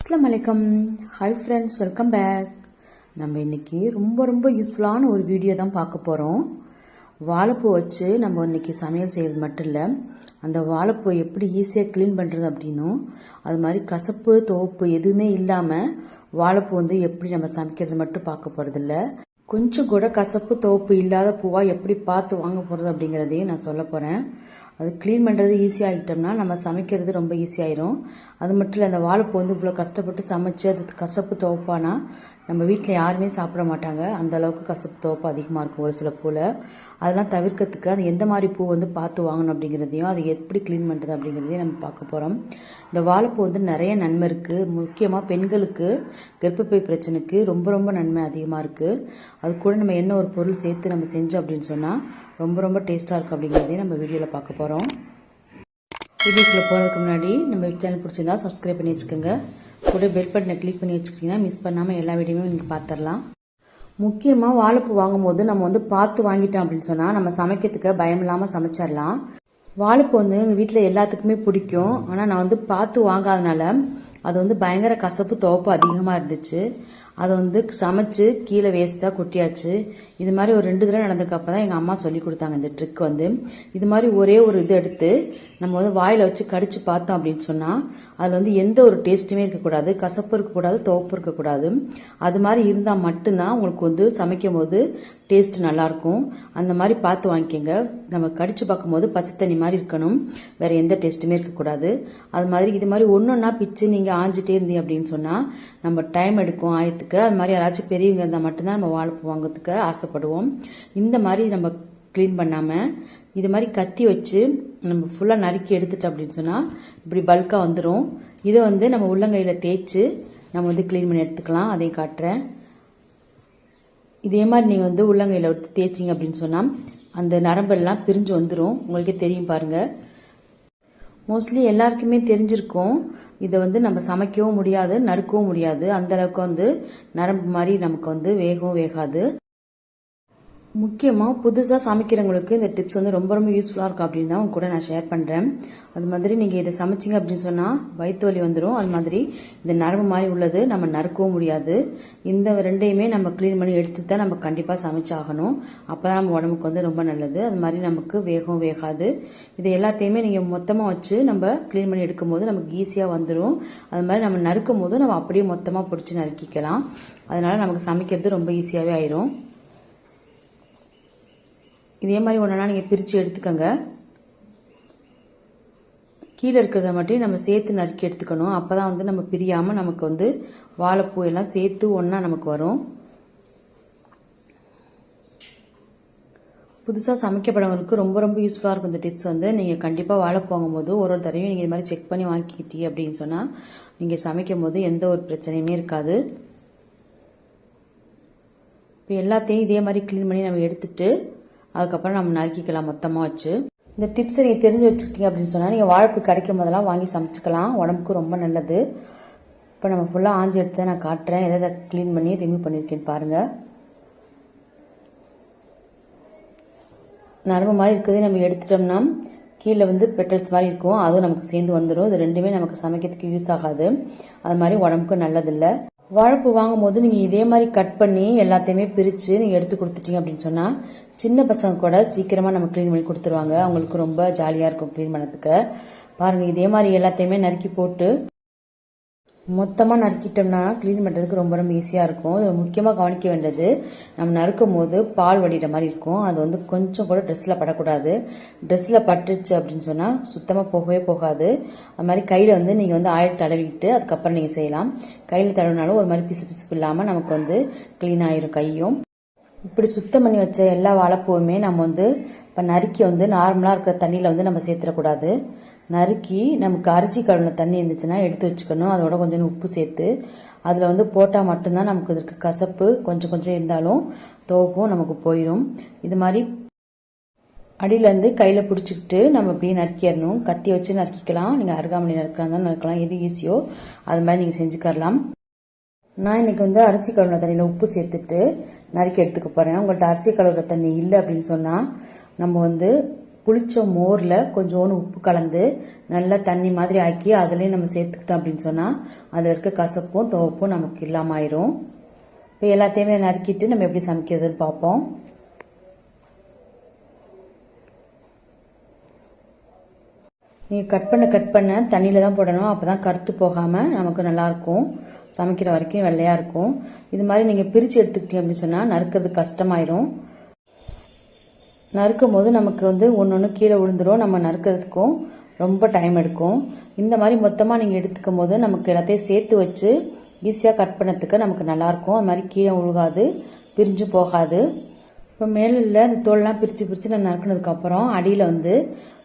அஸ்லாம் வலைக்கம் hi friends welcome back நம்ம இன்றைக்கி ரொம்ப ரொம்ப யூஸ்ஃபுல்லான ஒரு வீடியோ தான் பார்க்க போகிறோம் வாழைப்பூ வச்சு நம்ம இன்னைக்கு சமையல் செய்கிறது மட்டும் இல்லை அந்த வாழைப்பூ எப்படி ஈஸியாக க்ளீன் பண்ணுறது அப்படின்னும் அது மாதிரி கசப்பு தோப்பு எதுவுமே இல்லாமல் வாழைப்பூ வந்து எப்படி நம்ம சமைக்கிறது மட்டும் பார்க்க போகிறதில்ல கொஞ்சம் கூட கசப்பு தோப்பு இல்லாத பூவாக எப்படி பார்த்து வாங்க போகிறது அப்படிங்கிறதையும் நான் சொல்ல போகிறேன் அது க்ளீன் பண்ணுறது ஈஸியாகிட்டோம்னா நம்ம சமைக்கிறது ரொம்ப ஈஸியாயிரும் அது மட்டும் இல்லை அந்த வாழைப்பூ வந்து இவ்வளோ கஷ்டப்பட்டு சமைச்சு அது கசப்பு துவப்பானா நம்ம வீட்டில் யாருமே சாப்பிட மாட்டாங்க. அந்த அளவுக்கு கசப்பு துவப்பு அதிகமாக இருக்கும் ஒரு சில பூவில் அதெல்லாம் தவிர்க்கிறதுக்கு அது எந்த மாதிரி பூ வந்து பார்த்து வாங்கணும் அப்படிங்கிறதையும் அது எப்படி க்ளீன் பண்ணுறது அப்படிங்கிறதையும் நம்ம பார்க்க போகிறோம் இந்த வாழைப்பூ வந்து நிறைய நன்மை இருக்குது முக்கியமாக பெண்களுக்கு கர்ப்பப்பை பிரச்சனைக்கு ரொம்ப ரொம்ப நன்மை அதிகமாக இருக்குது அது கூட நம்ம என்ன ஒரு பொருள் சேர்த்து நம்ம செஞ்சோம் அப்படின்னு சொன்னால் ரொம்ப ரொம்ப டேஸ்ட்டாக இருக்கும் அப்படிங்கிறதையும் நம்ம வீடியோவில் பார்க்க போகிறோம் வீடியோக்குள்ளே போகிறதுக்கு முன்னாடி நம்ம சேனல் பிடிச்சிருந்தா சப்ஸ்கிரைப் பண்ணி வச்சுக்கோங்க. கூட பெல் பட்டனை கிளிக் பண்ணி வச்சுக்கிட்டிங்கன்னா மிஸ் பண்ணாமல் எல்லா வீடியோமே நீங்கள் பார்த்துடலாம் முக்கியமாக வாழைப்பூ வாங்கும்போது நம்ம வந்து பார்த்து வாங்கிட்டோம் அப்படின்னு சொன்னால் நம்ம சமைக்கிறதுக்கு பயம் இல்லாமல் சமைச்சிடலாம் வாழைப்பூ வந்து எங்கள் வீட்டில் எல்லாத்துக்குமே பிடிக்கும். ஆனால் நான் வந்து பார்த்து வாங்காதனால அது வந்து பயங்கர கசப்பு துவப்பு அதிகமாக இருந்துச்சு. அதை வந்து சமைச்சு கீழே வேஸ்ட்டாக கொட்டியாச்சு. இது மாதிரி ஒரு ரெண்டு தடவை நடந்ததுக்கு தான் எங்கள் அம்மா சொல்லி கொடுத்தாங்க இந்த ட்ரிக் வந்து. இது மாதிரி ஒரே ஒரு இது எடுத்து நம்ம வந்து வாயில் வச்சு கடிச்சு பார்த்தோம் அப்படின்னு சொன்னால் அதில் வந்து எந்த ஒரு டேஸ்ட்டுமே இருக்கக்கூடாது. கசப்பு இருக்கக்கூடாது துவப்பு இருக்கக்கூடாது. அது மாதிரி இருந்தால் மட்டும்தான் உங்களுக்கு வந்து சமைக்கும் போது டேஸ்ட் நல்லாயிருக்கும். அந்த மாதிரி பார்த்து வாங்கிக்கோங்க. நம்ம கடிச்சு பார்க்கும்போது பச்சை தண்ணி மாதிரி இருக்கணும். வேறு எந்த டேஸ்ட்டுமே இருக்கக்கூடாது. அது மாதிரி இது மாதிரி ஒன்று ஒன்றா பிச்சு நீங்கள் ஆஞ்சிட்டே இருந்தீங்க அப்படின்னு சொன்னால் நம்ம டைம் எடுக்கும் ஆயத்துக்கு. அது மாதிரி யாராச்சும் பெரியவங்க இருந்தால் மட்டும்தான் நம்ம வாழைப்பூ வாங்கிறதுக்கு ஆசைப்படுவோம். இந்த மாதிரி நம்ம க்ளீன் பண்ணாமல் இது மாதிரி கத்தி வச்சு நம்ம ஃபுல்லாக நறுக்கி எடுத்துட்டோம் அப்படின்னு சொன்னால் இப்படி பல்காக வந்துடும் இதை வந்து நம்ம உள்ளங்கையில் தேய்ச்சி நம்ம வந்து க்ளீன் பண்ணி எடுத்துக்கலாம். அதையும் காட்டுறேன். இதே மாதிரி நீங்கள் வந்து உள்ளங்கையில் எடுத்து தேய்ச்சிங்க அப்படின்னு சொன்னால் அந்த நரம்பெல்லாம் பிரிஞ்சு வந்துடும் உங்களுக்கே தெரியும் பாருங்கள் மோஸ்ட்லி எல்லாருக்குமே தெரிஞ்சிருக்கும். இதை வந்து நம்ம சமைக்கவும் முடியாது நறுக்கவும் முடியாது. அந்தளவுக்கு வந்து நரம்பு மாதிரி நமக்கு வந்து வேகவும் வேகாது. முக்கியமாக புதுசாக சமைக்கிறவங்களுக்கு இந்த டிப்ஸ் வந்து ரொம்ப ரொம்ப யூஸ்ஃபுல்லாக இருக்கும் அப்படின்னு தான் உங்க கூட நான் ஷேர் பண்ணுறேன் அது மாதிரி நீங்கள் இதை சமைச்சிங்க அப்படின்னு சொன்னால் வயிற்று வலி வந்துடும் அது மாதிரி இந்த நரம்பு மாதிரி உள்ளது நம்ம நறுக்கவும் முடியாது. இந்த ரெண்டையுமே நம்ம க்ளீன் பண்ணி எடுத்து தான் நம்ம கண்டிப்பாக சமைச்சாகணும். அப்போ தான் நம்ம உடம்புக்கு வந்து ரொம்ப நல்லது. அது மாதிரி நமக்கு வேகம் வேகாது. இது எல்லாத்தையுமே நீங்கள் மொத்தமாக வச்சு நம்ம க்ளீன் பண்ணி எடுக்கும்போது நமக்கு ஈஸியாக வந்துடும் அது மாதிரி நம்ம நறுக்கும் போது நம்ம அப்படியே மொத்தமாக பிடிச்சி நறுக்கிக்கலாம். அதனால நமக்கு சமைக்கிறது ரொம்ப ஈஸியாகவே ஆயிரும். இதே மாதிரி ஒன்றா நீங்கள் பிரித்து எடுத்துக்கோங்க. கீழே இருக்கிறத மட்டும் நம்ம சேர்த்து நறுக்கி எடுத்துக்கணும். அப்போ தான் வந்து நம்ம பிரியாமல் நமக்கு வந்து வாழைப்பூ எல்லாம் சேர்த்து ஒன்றா நமக்கு வரும். புதுசாக சமைக்கப்படவங்களுக்கு ரொம்ப ரொம்ப யூஸ்ஃபுல்லாக இருக்கும் இந்த டிப்ஸ் வந்து. நீங்கள் கண்டிப்பாக வாழை போகும்போது ஒரு ஒரு தடவையும் நீங்கள் இது மாதிரி செக் பண்ணி வாங்கிக்கிட்டீங்க அப்படின்னு சொன்னால் நீங்கள் சமைக்கும் போது எந்த ஒரு பிரச்சனையுமே இருக்காது. இப்போ எல்லாத்தையும் இதே மாதிரி க்ளீன் பண்ணி நம்ம எடுத்துகிட்டு அதுக்கப்புறம் நம்ம நறுக்கிக்கலாம் மொத்தமாக வச்சு. இந்த டிப்ஸை நீங்கள் தெரிஞ்சு வச்சுக்கிட்டீங்க அப்படின்னு சொன்னால் நீங்கள் வாழைப்பு கிடைக்கும் போதெல்லாம் வாங்கி சமைச்சிக்கலாம். உடம்புக்கு ரொம்ப நல்லது. இப்போ நம்ம ஃபுல்லாக ஆஞ்சி எடுத்து நான் காட்டுறேன். எதை எதை க்ளீன் பண்ணி ரிமூவ் பண்ணியிருக்கேன்னு பாருங்கள் நரம்பு மாதிரி இருக்கிறதே நம்ம எடுத்துட்டோம்னா கீழே வந்து பெட்டல்ஸ் மாதிரி இருக்கும். அதுவும் நமக்கு சேர்ந்து வந்துடும் இது ரெண்டுமே நமக்கு சமைக்கிறதுக்கு யூஸ் ஆகாது. அது மாதிரி உடம்புக்கு நல்லதில்லை. வாழைப்பூ வாங்கும் போது நீங்கள் இதே மாதிரி கட் பண்ணி எல்லாத்தையுமே பிரித்து நீங்கள் எடுத்து கொடுத்துட்டீங்க அப்படின்னு சொன்னால் சின்ன பசங்க கூட சீக்கிரமாக நம்ம க்ளீன் பண்ணி கொடுத்துருவாங்க. அவங்களுக்கு ரொம்ப ஜாலியாக இருக்கும் க்ளீன் பண்ணதுக்கு. பாருங்கள் இதே மாதிரி எல்லாத்தையுமே நறுக்கி போட்டு மொத்தமாக நறுக்கிட்டோம்னா க்ளீன் பண்ணுறதுக்கு ரொம்ப ரொம்ப ஈஸியாக இருக்கும். முக்கியமாக கவனிக்க வேண்டியது நம்ம நறுக்கும் போது பால் வடிகிற மாதிரி இருக்கும். அது வந்து கொஞ்சம் கூட ட்ரெஸ்ஸில் படக்கூடாது. ட்ரெஸ்ஸில் பட்டுச்சு அப்படின்னு சொன்னால் சுத்தமாக போகவே போகாது. அது மாதிரி கையில் வந்து நீங்கள் வந்து ஆயில் தடவிக்கிட்டு அதுக்கப்புறம் நீங்கள் செய்யலாம். கையில் தடவினாலும் ஒரு மாதிரி பிசு பிசுப்பு இல்லாமல் நமக்கு வந்து க்ளீன் ஆயிரும் கையும். இப்படி சுத்தம் பண்ணி வச்ச எல்லா வாழைப்பூவுமே நம்ம வந்து இப்போ நறுக்கி வந்து நார்மலாக இருக்கிற தண்ணியில் வந்து நம்ம சேர்த்துடக்கூடாது. நறுக்கி நமக்கு அரிசி கழுவின தண்ணி இருந்துச்சுன்னா எடுத்து வச்சுக்கணும். அதோட கொஞ்சம் உப்பு சேர்த்து அதில் வந்து போட்டால் மட்டும்தான் நமக்கு இதற்கு கசப்பு கொஞ்சம் கொஞ்சம் இருந்தாலும் துவப்பும் நமக்கு போயிடும் இது மாதிரி அடியிலேருந்து கையில் பிடிச்சிக்கிட்டு நம்ம இப்படியே நறுக்கிடணும். கத்தி வச்சு நறுக்கிக்கலாம். நீங்கள் அருகாமணி நறுக்கலாம் நறுக்கலாம். எது ஈஸியோ அது மாதிரி நீங்கள் செஞ்சுக்கரலாம். நான் இன்னைக்கு வந்து அரிசி கழுவின தண்ணியில் உப்பு சேர்த்துட்டு நறுக்கி எடுத்துக்க போகிறேன் உங்கள்கிட்ட அரிசி கழுவுற தண்ணி இல்லை அப்படின்னு சொன்னால் நம்ம வந்து புளிச்ச மோரில் கொஞ்சோண்டு உப்பு கலந்து நல்லா தண்ணி மாதிரி ஆக்கி அதுலேயும் நம்ம சேர்த்துக்கிட்டோம் அப்படின்னு சொன்னால் அதில் இருக்க கசப்பும் துவப்பும் நமக்கு இல்லாமல் ஆயிரும். இப்போ எல்லாத்தையுமே நறுக்கிட்டு நம்ம எப்படி சமைக்கிறதுன்னு பார்ப்போம். நீங்கள் கட் பண்ண கட் பண்ண தண்ணியில் தான் போடணும். அப்போ தான் கருத்து போகாமல் நமக்கு நல்லாயிருக்கும் சமைக்கிற வரைக்கும் வெள்ளையாக இருக்கும். இது மாதிரி நீங்கள் பிரித்து எடுத்துக்கிட்டீங்க அப்படின்னு சொன்னால் நறுக்கிறது கஷ்டமாயிரும். நறுக்கும் போது நமக்கு வந்து ஒன்று ஒன்று கீழே விழுந்துடும் நம்ம நறுக்கிறதுக்கும் ரொம்ப டைம் எடுக்கும். இந்த மாதிரி மொத்தமாக நீங்கள் எடுத்துக்கும் போது நமக்கு எல்லாத்தையும் சேர்த்து வச்சு ஈஸியாக கட் பண்ணத்துக்கு நமக்கு நல்லாயிருக்கும் அது மாதிரி கீழே உழுகாது பிரிஞ்சு போகாது. இப்போ மேலில் இந்த தோல்லாம் பிரித்து பிரித்து நான் நறுக்கினதுக்கப்புறம் அடியில் வந்து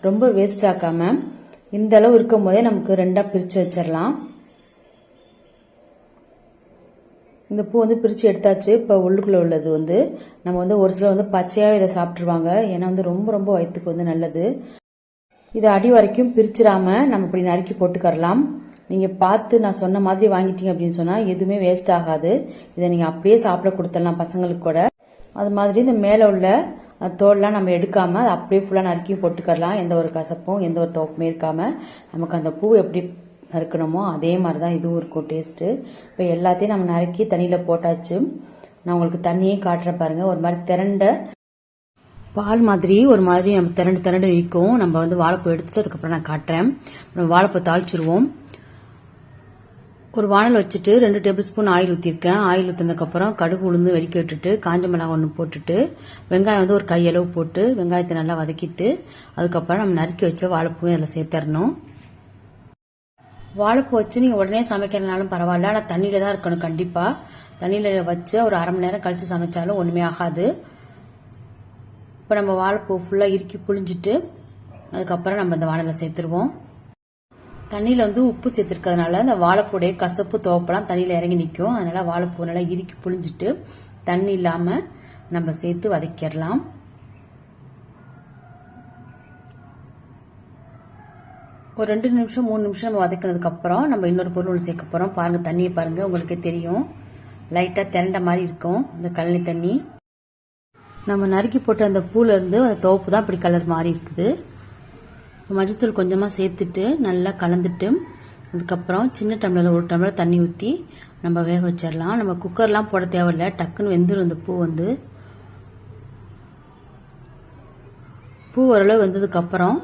ரொம்ப வேஸ்ட் ஆக்காமல் இந்த அளவு இருக்கும் போதே நமக்கு ரெண்டாக பிரித்து வச்சிடலாம் இந்த பூ வந்து பிரித்து எடுத்தாச்சு. இப்போ உள்ளுக்குள்ளே உள்ளது வந்து. நம்ம வந்து ஒரு சிலர் வந்து பச்சையாக இதை சாப்பிட்ருவாங்க ஏன்னா வந்து ரொம்ப ரொம்ப வயிற்றுக்கு வந்து நல்லது. இதை அடி வரைக்கும் பிரிச்சிடாம நம்ம இப்படி நறுக்கி போட்டுக்கரலாம் நீங்கள் பார்த்து நான் சொன்ன மாதிரி வாங்கிட்டீங்க அப்படின்னு சொன்னால் எதுவுமே வேஸ்ட் ஆகாது. இதை நீங்கள் அப்படியே சாப்பிட கொடுத்துடலாம் பசங்களுக்கு கூட. அது மாதிரி இந்த மேலே உள்ள தோல்லாம் நம்ம எடுக்காமல் அதை அப்படியே ஃபுல்லாக நறுக்கி போட்டுக்கரலாம் எந்த ஒரு கசப்பும் எந்த ஒரு தோப்புமே இருக்காமல் நமக்கு அந்த பூ எப்படி நறுக்கணுமோ அதே மாதிரி தான் இதுவும் இருக்கும் டேஸ்ட்டு இப்போ எல்லாத்தையும் நம்ம நறுக்கி தண்ணியில் போட்டாச்சு. நான் உங்களுக்கு தண்ணியே காட்டுறேன் பாருங்கள் ஒரு மாதிரி திரண்ட பால் மாதிரி ஒரு மாதிரி நம்ம திரண்டு திரண்டு நிற்கும். நம்ம வந்து வாழைப்பூ எடுத்துட்டு அதுக்கப்புறம் நான் காட்டுறேன். நம்ம வாழைப்பூ தாளிச்சிருவோம். ஒரு வானல் வச்சுட்டு ரெண்டு டேபிள் ஸ்பூன் ஆயில் ஊற்றிருக்கேன் ஆயில் ஊற்றினதுக்கப்புறம் கடுகு உளுந்து வெடிக்க விட்டுட்டு காஞ்ச மிளகாய் ஒன்று போட்டுட்டு வெங்காயம் வந்து ஒரு கையளவு போட்டு வெங்காயத்தை நல்லா வதக்கிட்டு அதுக்கப்புறம் நம்ம நறுக்கி வச்ச வாழைப்பூவும் அதில் சேர்த்துடணும் வாழைப்பூ வச்சு நீங்கள் உடனே சமைக்கிறதுனாலும் பரவாயில்ல. ஆனால் தண்ணியில் தான் இருக்கணும். கண்டிப்பாக தண்ணியில் வச்சு ஒரு அரை மணி நேரம் கழித்து சமைச்சாலும் ஒன்றுமே ஆகாது. இப்போ நம்ம வாழைப்பூ ஃபுல்லாக இறுக்கி புழிஞ்சிட்டு அதுக்கப்புறம் நம்ம இந்த வானலில் சேர்த்துருவோம். தண்ணியில் வந்து உப்பு சேர்த்துருக்கிறதுனால அந்த வாழைப்பூடைய கசப்பு துவப்பெல்லாம் தண்ணியில் இறங்கி நிற்கும் அதனால் வாழைப்பூ நல்லா இறுக்கி புழிஞ்சிட்டு தண்ணி இல்லாமல் நம்ம சேர்த்து வதக்கிடலாம். ஒரு ரெண்டு நிமிஷம் மூணு நிமிஷம் நம்ம வதக்கினதுக்கப்புறம் நம்ம இன்னொரு பொருள் ஒன்று சேர்க்க போகிறோம் பாருங்கள் தண்ணியை பாருங்கள் உங்களுக்கே தெரியும். லைட்டாக திரண்ட மாதிரி இருக்கும் இந்த கழனி தண்ணி. நம்ம நறுக்கி போட்ட அந்த பூலேருந்து அந்த தோப்பு தான் இப்படி கலர் மாறி இருக்குது. மஞ்சத்தூள் கொஞ்சமாக சேர்த்துட்டு நல்லா கலந்துட்டு அதுக்கப்புறம் சின்ன டம்ளரில் ஒரு டம்ளர் தண்ணி ஊற்றி நம்ம வேக வச்சிடலாம். நம்ம குக்கர்லாம் போட தேவையில்ல டக்குன்னு வெந்துடும் இந்த பூ வந்து. பூ ஓரளவு வெந்ததுக்கப்புறம்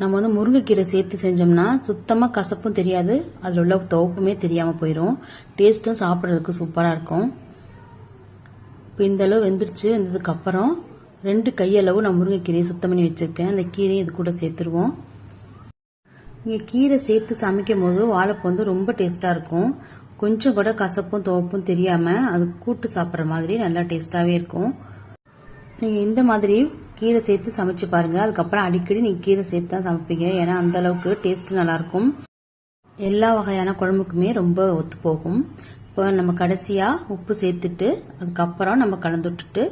நம்ம வந்து முருங்கைக்கீரை சேர்த்து செஞ்சோம்னா சுத்தமாக கசப்பும் தெரியாது. அதில் உள்ள துவப்புமே தெரியாமல் போயிடும் டேஸ்ட்டும் சாப்பிட்றதுக்கு சூப்பராக இருக்கும். இப்போ இந்த அளவு வெந்துருச்சு வெந்ததுக்கப்புறம் ரெண்டு கையளவு நான் முருங்கைக்கீரையை சுத்தம் பண்ணி வச்சுருக்கேன். அந்த கீரையும் இது கூட சேர்த்துருவோம். நீங்கள் கீரை சேர்த்து சமைக்கும் போது வாழைப்பூ வந்து ரொம்ப டேஸ்ட்டாக இருக்கும். கொஞ்சம் கூட கசப்பும் துவப்பும் தெரியாமல் அது கூட்டு சாப்பிட்ற மாதிரி நல்லா டேஸ்ட்டாகவே இருக்கும். நீங்கள் இந்த மாதிரி கீரை சேர்த்து சமைச்சு பாருங்க. அதுக்கப்புறம் அடிக்கடி நீங்கள் கீரை சேர்த்து தான் சமைப்பீங்க. ஏன்னா அந்த அளவுக்கு டேஸ்ட் நல்லாயிருக்கும் எல்லா வகையான குழம்புக்குமே ரொம்ப ஒத்து போகும். இப்போ நம்ம கடைசியாக உப்பு சேர்த்துட்டு அதுக்கப்புறம் நம்ம கலந்து விட்டுட்டு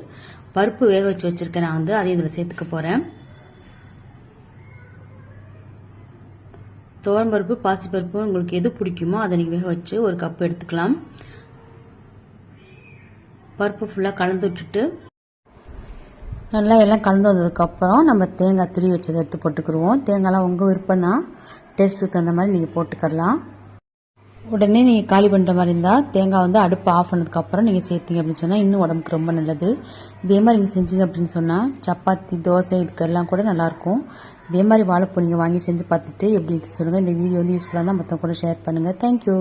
பருப்பு வேக வச்சு வச்சுருக்கேன் நான் வந்து அதையும் இதில் சேர்த்துக்க போகிறேன் துவரம்பருப்பு பாசிப்பருப்பு உங்களுக்கு எது பிடிக்குமோ அதை நீங்கள் வேக வச்சு ஒரு கப் எடுத்துக்கலாம். பருப்பு ஃபுல்லாக கலந்து விட்டுட்டு நல்லா எல்லாம் கலந்து வந்ததுக்கப்புறம் நம்ம தேங்காய் திரி வச்சதை எடுத்து போட்டுக்கிடுவோம் தேங்காய்லாம் உங்கள் விருப்பம் தான். டேஸ்ட்டுக்கு தகுந்த மாதிரி நீங்கள் போட்டுக்கலாம் உடனே நீங்கள் காலி பண்ணுற மாதிரி இருந்தால் தேங்காய் வந்து அடுப்பு ஆஃப் பண்ணதுக்கப்புறம் நீங்கள் சேர்த்திங்க அப்படின்னு சொன்னால் இன்னும் உடம்புக்கு ரொம்ப நல்லது. இதே மாதிரி நீங்கள் செஞ்சீங்க அப்படின்னு சொன்னால் சப்பாத்தி தோசை இதுக்கெல்லாம் கூட நல்லாயிருக்கும் இதே மாதிரி வாழைப்பூ நீங்கள் வாங்கி செஞ்சு பார்த்துட்டு எப்படின்னு சொல்லுங்கள் இந்த வீடியோ வந்து யூஸ்ஃபுல்லாக தான் மற்றவங்க கூட ஷேர் பண்ணுங்கள் தேங்க்யூ